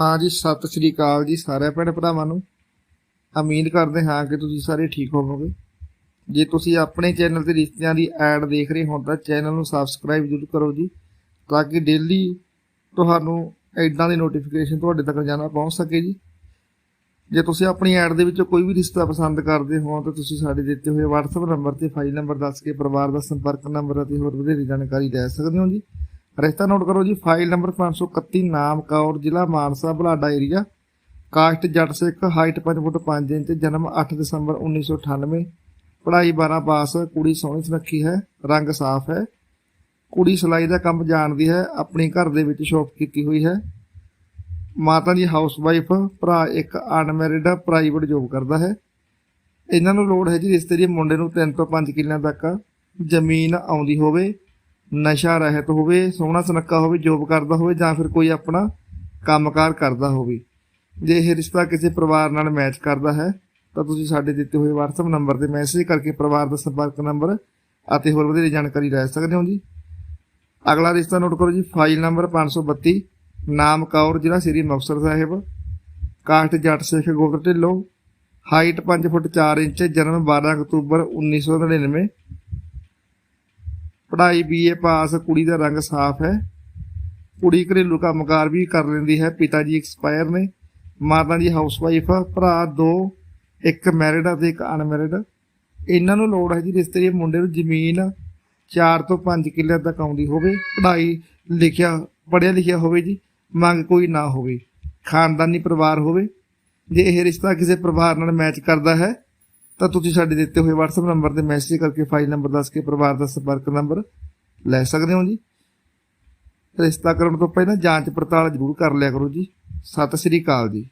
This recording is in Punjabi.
ਹਾਂ ਜੀ, ਸਤਿ ਸ੍ਰੀ ਅਕਾਲ ਜੀ ਸਾਰੇ ਭੈਣ ਭਰਾਵਾਂ ਨੂੰ। ਉਮੀਦ ਕਰਦੇ ਹਾਂ ਕਿ ਤੁਸੀਂ ਸਾਰੇ ਠੀਕ ਹੋਵੋਗੇ। ਜੇ ਤੁਸੀਂ ਆਪਣੇ ਚੈਨਲ ਤੇ ਰਿਸ਼ਤਿਆਂ ਦੀ ਐਡ ਦੇਖ ਰਹੇ ਹੋ ਤਾਂ ਚੈਨਲ ਨੂੰ ਸਬਸਕ੍ਰਾਈਬ ਜ਼ਰੂਰ ਕਰੋ ਜੀ, ਤਾਂ ਕਿ ਡੇਲੀ ਤੁਹਾਨੂੰ ਐਡਾਂ ਦੀ ਨੋਟੀਫਿਕੇਸ਼ਨ ਤੁਹਾਡੇ ਤੱਕ ਜਾਣਾ ਪਹੁੰਚ ਸਕੇ ਜੀ। ਜੇ ਤੁਸੀਂ ਆਪਣੀ ਐਡ ਦੇ ਵਿੱਚੋਂ ਕੋਈ ਵੀ ਰਿਸ਼ਤਾ ਪਸੰਦ ਕਰਦੇ ਹੋ ਤਾਂ ਤੁਸੀਂ ਸਾਡੇ ਦਿੱਤੇ ਹੋਏ WhatsApp ਨੰਬਰ ਤੇ ਫਾਈਲ ਨੰਬਰ ਦੱਸ ਕੇ ਪਰਿਵਾਰ ਦਾ ਸੰਪਰਕ ਨੰਬਰ ਅਤੇ ਹੋਰ ਵਧੇਰੇ ਜਾਣਕਾਰੀ ਲੈ ਸਕਦੇ ਹੋ ਜੀ। ਰਿਸ਼ਤਾ ਨੋਟ ਕਰੋ ਜੀ ਫਾਈਲ ਨੰਬਰ 531 ਨਾਮ ਕੌਰ, ਜ਼ਿਲ੍ਹਾ ਮਾਨਸਾ, ਬਲਾਡਾ ਏਰੀਆ ਕਾਸਟ ਜੱਟ ਸਿੱਖ ਹਾਈਟ 5 ਫੁੱਟ 5 ਇੰਚ, ਜਨਮ 8 ਦਸੰਬਰ 1998 ਪੜ੍ਹਾਈ 12 ਪਾਸ, ਕੁੜੀ ਸੋਹਣੀ ਸੁਨੱਖੀ ਹੈ, ਰੰਗ ਸਾਫ਼ ਹੈ, ਕੁੜੀ ਸਿਲਾਈ ਦਾ ਕੰਮ ਜਾਣਦੀ ਹੈ, ਆਪਣੀ ਘਰ ਦੇ ਵਿੱਚ ਸ਼ੌਪ ਕੀਤੀ ਹੋਈ ਹੈ, ਮਾਤਾ ਜੀ ਹਾਊਸ ਵਾਈਫ ਭਰਾ ਇੱਕ ਅਨਮੈਰਿਡ ਪ੍ਰਾਈਵੇਟ ਜੋਬ ਕਰਦਾ ਹੈ, ਇਹਨਾਂ ਨੂੰ ਲੋੜ ਹੈ ਜੀ, ਰਿਸ਼ਤੇ ਦੀ ਮੁੰਡੇ ਨੂੰ 3 ਤੋਂ 5 ਕਿੱਲਿਆਂ ਤੱਕ ਜ਼ਮੀਨ ਆਉਂਦੀ ਹੋਵੇ ਨਸ਼ਾ ਰਹਿਤ ਹੋਵੇ, ਸੋਹਣਾ ਸੁਨੱਖਾ ਹੋਵੇ, ਜੋਬ ਕਰਦਾ ਹੋਵੇ ਜਾਂ ਫਿਰ ਕੋਈ ਆਪਣਾ ਕੰਮਕਾਰ ਕਰਦਾ ਹੋਵੇ। ਜੇ ਇਹ ਰਿਸ਼ਤਾ ਕਿਸੇ ਪਰਿਵਾਰ ਨਾਲ ਮੈਚ ਕਰਦਾ ਹੈ, ਤਾਂ ਤੁਸੀਂ ਸਾਡੇ ਦਿੱਤੇ ਹੋਏ WhatsApp ਨੰਬਰ ਤੇ ਮੈਸੇਜ ਕਰਕੇ ਪਰਿਵਾਰ ਦਾ ਸੰਪਰਕ ਨੰਬਰ ਅਤੇ ਹੋਰ ਵਧੇਰੇ ਜਾਣਕਾਰੀ ਲੈ ਸਕਦੇ ਹੋ ਜੀ। ਅਗਲਾ ਰਿਸ਼ਤਾ ਨੋਟ ਕਰੋ ਜੀ ਫਾਈਲ ਨੰਬਰ 532 ਨਾਮ ਕੌਰ, ਜ਼ਿਲ੍ਹਾ ਸ੍ਰੀ ਮੁਕਤਸਰ ਸਾਹਿਬ। ਕਾਸਟ ਜੱਟ ਸਿੱਖ ਗੋਤਰ ਢਿੱਲੋਂ ਹਾਈਟ 5 ਫੁੱਟ 4 ਇੰਚ, ਜਨਮ 12 ਅਕਤੂਬਰ 1999 ਪੜ੍ਹਾਈ ਬੀਏ ਪਾਸ, ਕੁੜੀ ਦਾ ਰੰਗ ਸਾਫ਼ ਹੈ। ਕੁੜੀ ਘਰੇਲੂ ਕੰਮਕਾਰ ਵੀ ਕਰ ਲੈਂਦੀ ਹੈ। ਪਿਤਾ ਜੀ ਐਕਸਪਾਇਰ ਨੇ। ਮਾਤਾ ਜੀ ਹਾਊਸਵਾਈਫ ਭਰਾ ਦੋ, ਇੱਕ ਮੈਰਿਡ ਅਤੇ ਇੱਕ ਅਨਮੈਰਿਡ ਇਹਨਾਂ ਨੂੰ ਲੋੜ ਹੈ ਜੀ ਰਿਸ਼ਤੇ। ਦੇ ਮੁੰਡੇ ਨੂੰ ਜ਼ਮੀਨ 4 ਤੋਂ 5 ਕਿੱਲੇ ਤੱਕ ਆਉਂਦੀ ਹੋਵੇ। ਪੜ੍ਹਾਈ ਲਿਖਿਆ, ਪੜ੍ਹਿਆ ਲਿਖਿਆ ਹੋਵੇ ਜੀ। ਮੰਗ ਕੋਈ ਨਾ ਹੋਵੇ। ਖਾਨਦਾਨੀ ਪਰਿਵਾਰ ਹੋਵੇ। ਜੇ ਇਹ ਰਿਸ਼ਤਾ ਕਿਸੇ ਪਰਿਵਾਰ ਨਾਲ ਮੈਚ ਕਰਦਾ ਹੈ ਤਾਂ ਤੁਸੀਂ ਸਾਡੇ ਦਿੱਤੇ ਹੋਏ WhatsApp ਨੰਬਰ ਤੇ ਮੈਸੇਜ ਕਰਕੇ ਫਾਈਲ ਨੰਬਰ ਦੱਸ ਕੇ ਪਰਿਵਾਰ ਦਾ ਸੰਪਰਕ ਨੰਬਰ ਲੈ ਸਕਦੇ ਹੋ ਜੀ? ਰਿਸ਼ਤਾ ਕਰਨ ਤੋਂ ਪਹਿਲਾਂ ਜਾਂਚ ਪੜਤਾਲ ਜ਼ਰੂਰ ਕਰ ਲਿਆ ਕਰੋ ਜੀ। ਸਤਿ ਸ੍ਰੀ ਅਕਾਲ ਜੀ।